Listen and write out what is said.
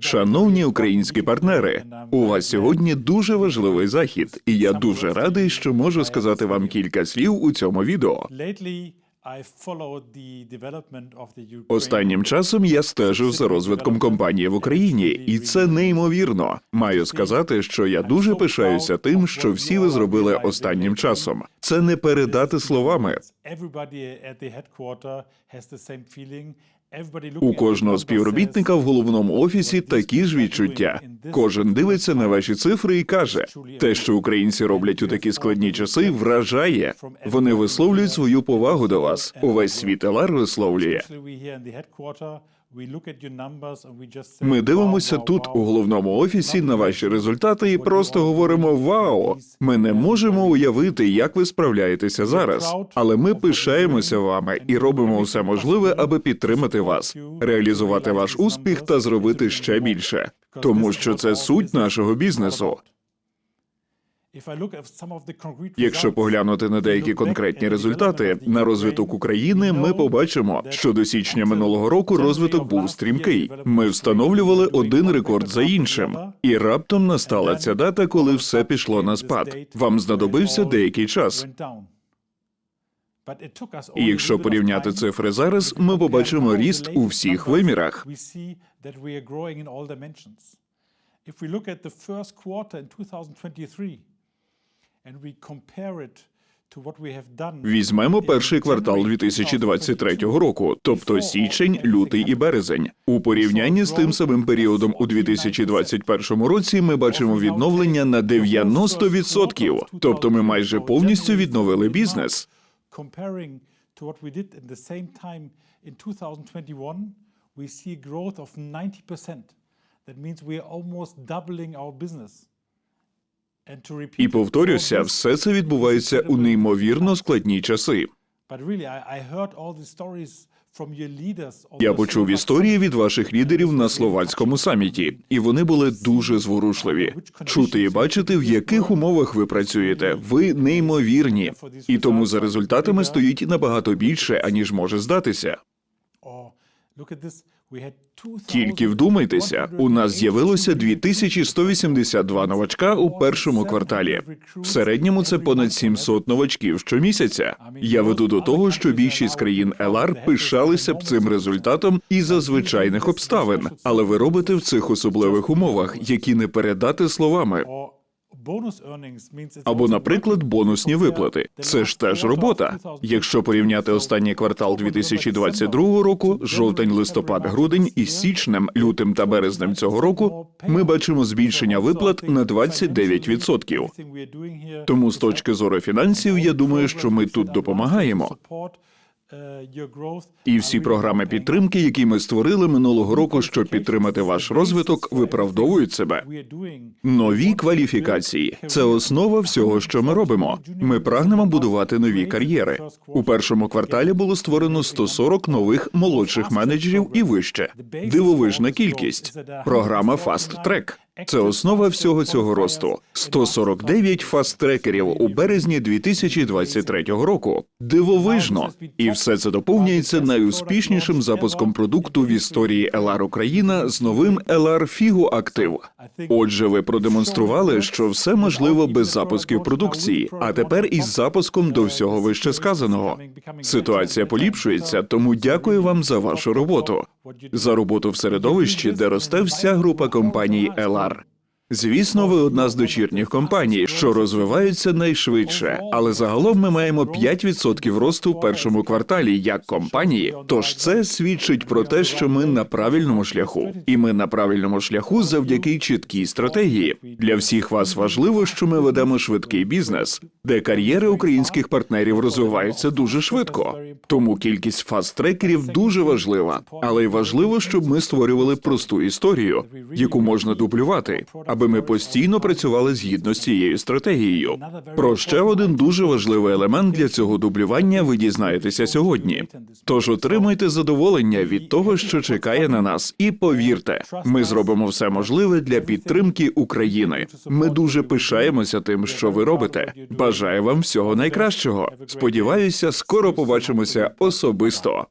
Шановні українські партнери, у вас сьогодні дуже важливий захід, і я дуже радий, що можу сказати вам кілька слів у цьому відео. Останнім часом я стежив за розвитком компанії в Україні, і це неймовірно. Маю сказати, що я дуже пишаюся тим, що всі ви зробили останнім часом. Це не передати словами. У кожного співробітника в головному офісі такі ж відчуття. Кожен дивиться на ваші цифри і каже: те, що українці роблять у такі складні часи, вражає. Вони висловлюють свою повагу до вас. Увесь світ елар висловлює. Ми дивимося тут у головному офісі на ваші результати і просто говоримо Вау! Ми не можемо уявити, як ви справляєтеся зараз. Але ми пишаємося вами і робимо все можливе, аби підтримати вас, реалізувати ваш успіх та зробити ще більше. Тому що це суть нашого бізнесу. If I look at some of the concrete Якщо поглянути на деякі конкретні результати на розвиток України, ми побачимо, що до січня минулого року розвиток був стрімкий. Ми встановлювали один рекорд за іншим, і раптом настала ця дата, коли все пішло на спад. Вам знадобився деякий час. І якщо порівняти цифри зараз, ми побачимо ріст у всіх вимірах. If we look at the first quarter in 2023 Візьмемо перший квартал January 2023 року, тобто січень, лютий і березень. У порівнянні з тим самим періодом у 2021 році ми бачимо відновлення на 90%. Тобто ми майже повністю відновили бізнес. Comparing to what we did in the same time in 2021, we see growth of 90%. That means we are almost doubling our business. І повторюся, все це відбувається у неймовірно складні часи. Я почув історії від ваших лідерів на словацькому саміті, і вони були дуже зворушливі. Чути і бачити, в яких умовах ви працюєте. Ви неймовірні, і тому за результатами стоїть набагато більше, аніж може здатися. Or look at this, we had 2,000 Тільки вдумайтеся, у нас з'явилося 2182 новачка у першому кварталі. В середньому це понад 700 новачків щомісяця. Я веду до того, що більшість країн ЛР пишалися б цим результатом і за звичайних обставин, але ви робите в цих особливих умовах, які не передати словами. Або, наприклад, бонусні виплати. Це ж теж робота. Якщо порівняти останній квартал 2022 року, жовтень, листопад, грудень із січнем, лютим та березнем цього року, ми бачимо збільшення виплат на 29%. Everything we are doing here Тому з точки зору фінансів, я думаю, що ми тут допомагаємо. Growth. І всі програми підтримки, які ми створили минулого року, щоб підтримати ваш розвиток, виправдовують себе. Нові кваліфікації це основа всього, що ми робимо. Ми прагнемо будувати нові кар'єри. У першому кварталі було створено 140 нових молодших менеджерів і вище. Дивовижна кількість. Програма Fast Track. Це основа всього цього росту. 149 фаст-трекерів у березні 2023 року. Дивовижно, і все це доповнюється найуспішнішим запуском продукту в історії LR Україна з новим LR Figo Active. Отже, ви продемонстрували, що все можливо без запусків продукції, а тепер із запуском до всього вище сказаного. Ситуація поліпшується, тому дякую вам за вашу роботу, за роботу в середовищі, де росте вся група компаній LR. Звісно, ви одна з дочірніх компаній, що розвиваються найшвидше, але загалом ми маємо 5% росту в першому кварталі як компанії. Тож це свідчить про те, що ми на правильному шляху, і ми на правильному шляху завдяки чіткій стратегії. Для всіх вас важливо, що ми ведемо швидкий бізнес, де кар'єри українських партнерів розвиваються дуже швидко. Тому кількість фаст-трекерів дуже важлива, але й важливо, щоб ми створювали просту історію, яку можна дублювати, аби ми постійно працювали згідно з цією стратегією. Про ще один дуже важливий елемент для цього дублювання ви дізнаєтеся сьогодні. Тож отримуйте задоволення від того, що чекає на нас, і повірте, ми зробимо все можливе для підтримки України. Ми дуже пишаємося тим, що ви робите. Бажаю вам всього найкращого. Сподіваюся, скоро побачимося особисто.